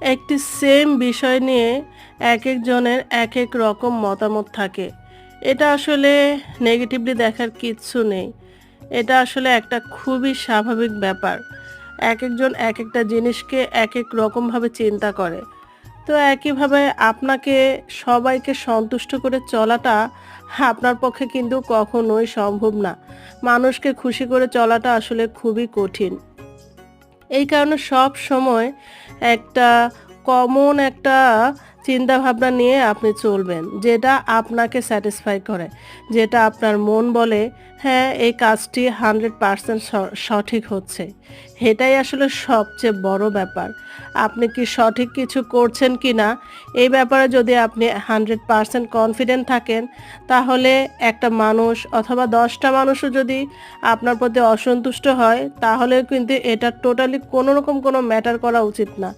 একটি সেম বিষয় নিয়ে এক একজনের এক এক রকম মতামত থাকে। এটা আসলে নেগেটিভলি দেখার কিচ্ছু নেই। এটা আসলে একটা খুবই স্বাভাবিক ব্যাপার। এক একজন এক একটা জিনিসকে এক এক রকমভাবে চিন্তা করে। তো একইভাবে আপনাকে সবাইকে সন্তুষ্ট করে চলাটা আপনার পক্ষে কিন্তু কখনোই সম্ভব না। মানুষকে খুশি করে চলাটা আসলে খুবই কঠিন। এই কারণে সব সময় একটা কমন একটা চিন্তা ভাবনা নিয়ে আপনি চলবেন, যেটা আপনাকে স্যাটিসফাই করে, যেটা আপনার মন বলে হ্যাঁ এই কাজটি হান্ড্রেড পারসেন্ট সঠিক হচ্ছে। এটাই আসলে সবচেয়ে বড় ব্যাপার। আপনি কি সঠিক কিছু করছেন কি না এই ব্যাপারে যদি আপনি হান্ড্রেড পারসেন্ট কনফিডেন্ট থাকেন, তাহলে একটা মানুষ অথবা দশটা মানুষও যদি আপনার প্রতি অসন্তুষ্ট হয় তাহলে কিন্তু এটা টোটালি কোনো রকম কোনো ম্যাটার করা উচিত না।